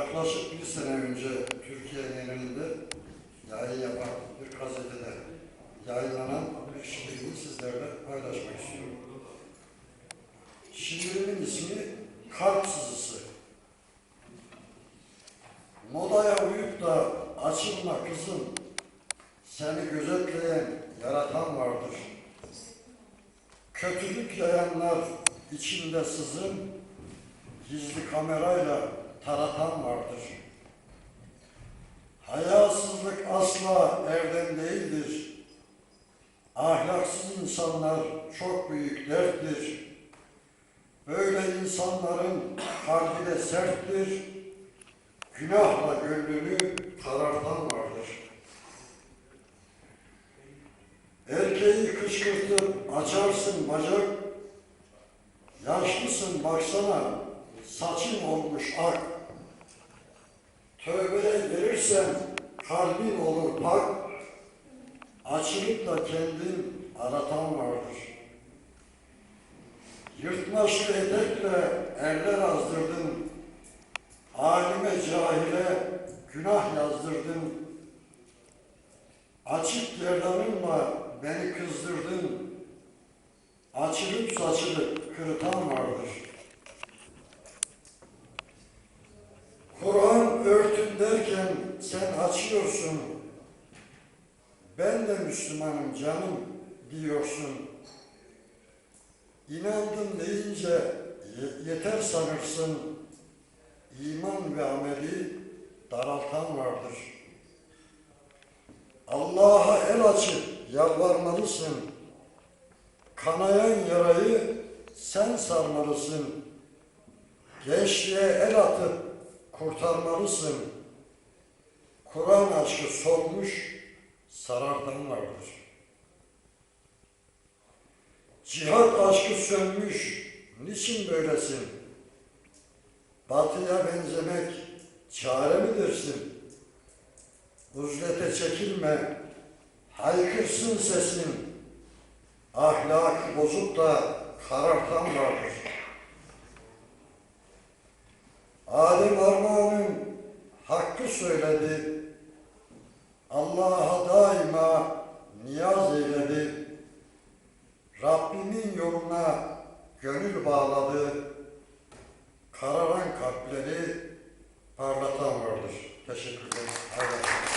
yaklaşık bir sene önce Türkiye genelinde yayın yapan bir gazetede yayınlanan bir şiirini sizlerle paylaşmak istiyorum. Şiirimin ismi Kalp Sızısı. Modaya uyup da açılma kızım, seni gözetleyen yaratan vardır. Kötülük yayanlar içinde sızın, gizli kamerayla taratan vardır. Hayasızlık asla erdem değildir. Ahlaksız insanlar çok büyük derttir. Böyle insanların kalbi de serttir. Günahla gönlünü karartan vardır. Erkeği kışkırtıp açarsın bacak. Yaşlısın baksana, saçın olmuş ak. Tövbeye verirsen kalbin olur pak. Açılıp da kendin aratan vardır. Yırtmaçlı etekle erler azdırdın. Alime cahile günah yazdırdın. Açık gerdanınla beni kızdırdın. Açılıp saçılıp kırıtan vardır. Kur'an örtün derken sen açıyorsun. Ben de Müslümanım canım diyorsun. İnandım deyince ye- yeter sanırsın. İman ve ameli daraltan vardır. Allah'a el açıp yalvarmalısın. Kanayan yarayı sen sarmalısın. Gençliğe el atıp kurtarmalısın. Kur'an aşkı solmuş, sarardan vardır. Cihat aşkı sönmüş, niçin böylesin? Batıya benzemek çare midirsin? Uzlete çekilme, haykırsın sesin. Ahlakı bozup da karartan vardır. Adem hakkı söyledi. Allah'a daima niyaz eyledi. Rabbimin yoluna gönül bağladı. Kararan kalpleri parlatan vardır. Teşekkür ederim.